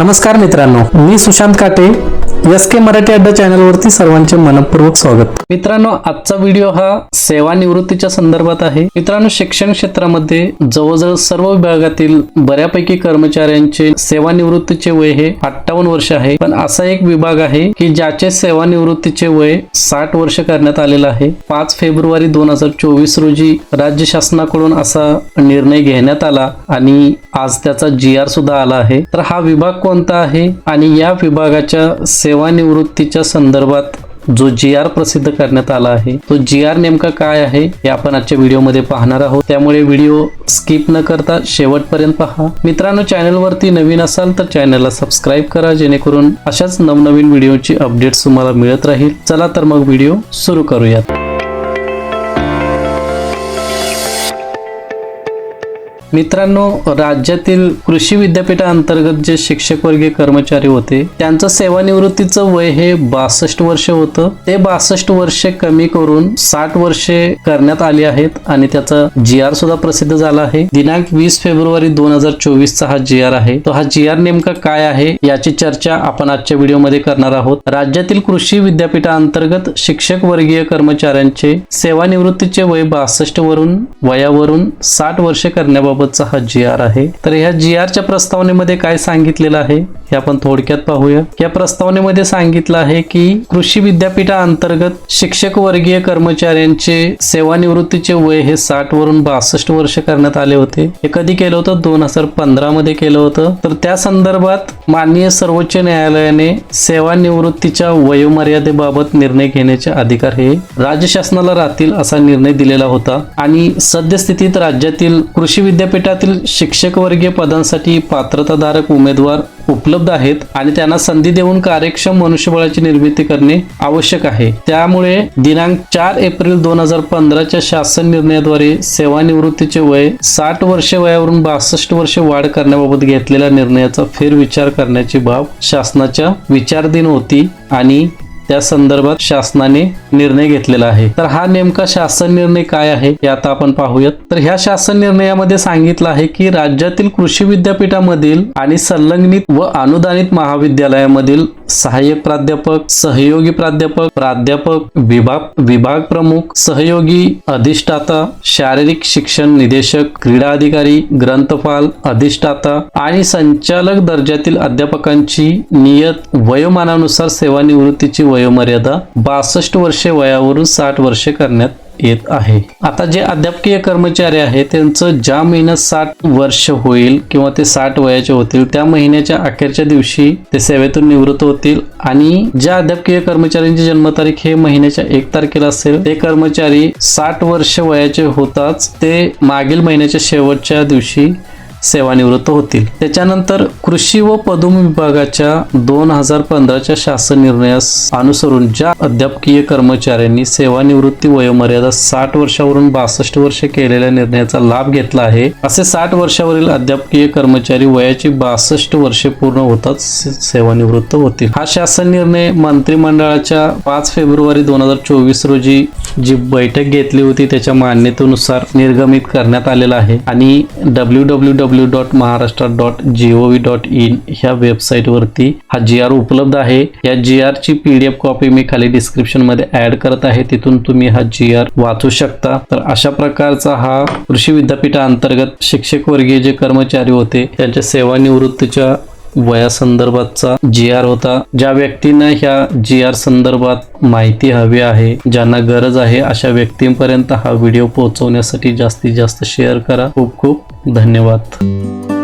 नमस्कार मित्रांनो मी सुशांत काटे एस के मराठी अड्डा चॅनलवरती सर्वांचे मनपूर्वक स्वागत. मित्रांनो आजचा व्हिडिओ हा सेवानिवृत्तीच्या संदर्भात आहे. मित्रांनो शिक्षण क्षेत्रामध्ये जवळजवळ सर्व विभागातील बऱ्यापैकी कर्मचाऱ्यांचे सेवानिवृत्तीचे वय हे अठ्ठावन्न वर्ष आहे. पण असा एक विभाग आहे की ज्याचे सेवानिवृत्तीचे वय साठ वर्ष करण्यात आलेलं आहे. पाच फेब्रुवारी दोन हजार चोवीस रोजी राज्य शासनाकडून असा निर्णय घेण्यात आला आणि आज त्याचा जी आर सुद्धा आला आहे. तर हा विभाग कोणता आहे आणि या विभागाच्या सेवानिवृत्तीच्या संदर्भात जो जी आर प्रसिद्ध करण्यात आला आहे तो जी आर नेमका काय आहे हे आपण आजच्या व्हिडिओमध्ये पाहणार आहोत. त्यामुळे व्हिडिओ स्किप न करता शेवटपर्यंत पहा. मित्रांनो चॅनलवरती नवीन असाल तर चॅनलला सबस्क्राईब करा जेणेकरून अशाच नवनवीन व्हिडिओची अपडेट्स तुम्हाला मिळत राहील. चला तर मग व्हिडिओ सुरू करूयात. मित्रांनो राज्यातील कृषी विद्यापीठाअंतर्गत जे शिक्षक वर्गीय कर्मचारी होते त्यांचं सेवानिवृत्तीचं वय हे बासष्ट वर्ष होतं. ते बासष्ट वर्षे कमी करून साठ वर्षे करण्यात आली आहेत आणि त्याचा जी आर सुद्धा प्रसिद्ध झाला आहे. दिनांक वीस फेब्रुवारी दोन हजार चोवीसचा हा जी आर आहे. तो हा जी आर नेमका काय आहे याची चर्चा आपण आजच्या व्हिडिओमध्ये करणार आहोत. राज्यातील कृषी विद्यापीठाअंतर्गत शिक्षक वर्गीय कर्मचाऱ्यांचे सेवानिवृत्तीचे वय बासष्ट वरून वयावरून साठ वर्षे करण्याबाबतचा हा जी आर आहे. तर ह्या जी आरच्या प्रस्तावनेमध्ये काय सांगितलेलं आहे हे आपण थोडक्यात पाहूया. या प्रस्तावनेमध्ये सांगितलं आहे की कृषी विद्यापीठाअंतर्गत शिक्षक वर्गीय कर्मचाऱ्यांचे सेवानिवृत्तीचे वय हे साठ वरून बासष्ट वर्ष करण्यात आले होते. हे कधी केलं होतं? दोन हजार पंधरा मध्ये केलं होतं. तर त्या संदर्भात माननीय सर्वोच्च न्यायालयाने सेवानिवृत्तीच्या वयोमर्यादेबाबत निर्णय घेण्याचे अधिकार हे राज्य शासनाला राहतील असा निर्णय दिलेला होता. आणि सद्यस्थितीत राज्यातील कृषी विद्यापीठातील शिक्षक वर्गीय पदांसाठी पात्रताधारक उमेदवार उपलब्ध आहेत आणि त्यांना संधी देऊन कार्यक्षम मनुष्यबळाची निर्मिती करणे आवश्यक आहे. त्यामुळे दिनांक चार एप्रिल दोन हजार पंधराच्या शासन निर्णयाद्वारे सेवानिवृत्तीचे वय साठ वर्षे वयावरून बासष्ट वर्षे वाढ करण्याबाबत घेतलेल्या निर्णयाचा फेरविचार करण्याची बाब शासनाच्या विचारधीन होती आणि त्या संदर्भात शासनाने निर्णय घेतलेला आहे. तर हा नेमका शासन निर्णय काय आहे हे आता आपण पाहूयात. तर ह्या शासन निर्णयामध्ये सांगितलं आहे की राज्यातील कृषी विद्यापीठामधील आणि संलग्नित व अनुदानित महाविद्यालयामधील सहाय्यक प्राध्यापक सहयोगी प्राध्यापक प्राध्यापक विभाग विभाग प्रमुख सहयोगी अधिष्ठाता शारीरिक शिक्षण निदेशक क्रीडा अधिकारी ग्रंथपाल अधिष्ठाता आणि संचालक दर्जातील अध्यापकांची नियत वयोमानानुसार सेवानिवृत्तीची वय वयोमर्यादा बासष्ट वर्षे वयावरून साठ वर्षे करण्यात येत आहे. आता जे अध्यापकीय कर्मचारी आहेत त्यांचं ज्या महिन्यात साठ वर्ष होईल किंवा ते साठ वयाचे होतील त्या महिन्याच्या अखेरच्या दिवशी ते सेवेतून निवृत्त होतील आणि ज्या अध्यापकीय कर्मचाऱ्यांची जन्मतारीख हे महिन्याच्या एक तारखेला असेल ते कर्मचारी साठ वर्ष वयाचे होताच ते मागील महिन्याच्या शेवटच्या दिवशी सेवानिवृत्त होतील. त्याच्यानंतर कृषी व पदुम विभागाच्या दोन हजार पंधराच्या शासन निर्णयास अनुसरून ज्या अध्यापकीय कर्मचाऱ्यांनी सेवानिवृत्ती वयोमर्यादा साठ वर्षावरून बासष्ट वर्ष केलेल्या निर्णयाचा लाभ घेतला आहे असे साठ वर्षावरील अध्यापकीय कर्मचारी वयाची बासष्ट वर्षे पूर्ण होताच सेवानिवृत्त होतील. हा शासन निर्णय मंत्रिमंडळाच्या पाच फेब्रुवारी दोन हजार चोवीस रोजी जी बैठक घेतली होती त्याच्या मान्यतेनुसार निर्गमित करण्यात आलेला आहे आणि W W W W dot Maharashtra dot G O V dot in ह्या वेबसाईटवरती हा जी आर उपलब्ध आहे. या जी आरची पी डी एफ कॉपी मी खाली डिस्क्रिप्शनमध्ये ऍड करत आहे. तिथून तुम्ही हा जी आर वाचू शकता. तर अशा प्रकारचा हा कृषी विद्यापीठाअंतर्गत शिक्षक वर्गीय जे कर्मचारी होते त्यांच्या सेवानिवृत्तीच्या वयासंदर्भातचा जी आर होता ज्या व्यक्तींना ह्या जी आर संदर्भात माहिती हवी आहे ज्यांना गरज आहे अशा व्यक्तींपर्यंत हा व्हिडिओ पोहोचवण्यासाठी जास्तीत जास्त शेअर करा. खूप खूप धन्यवाद.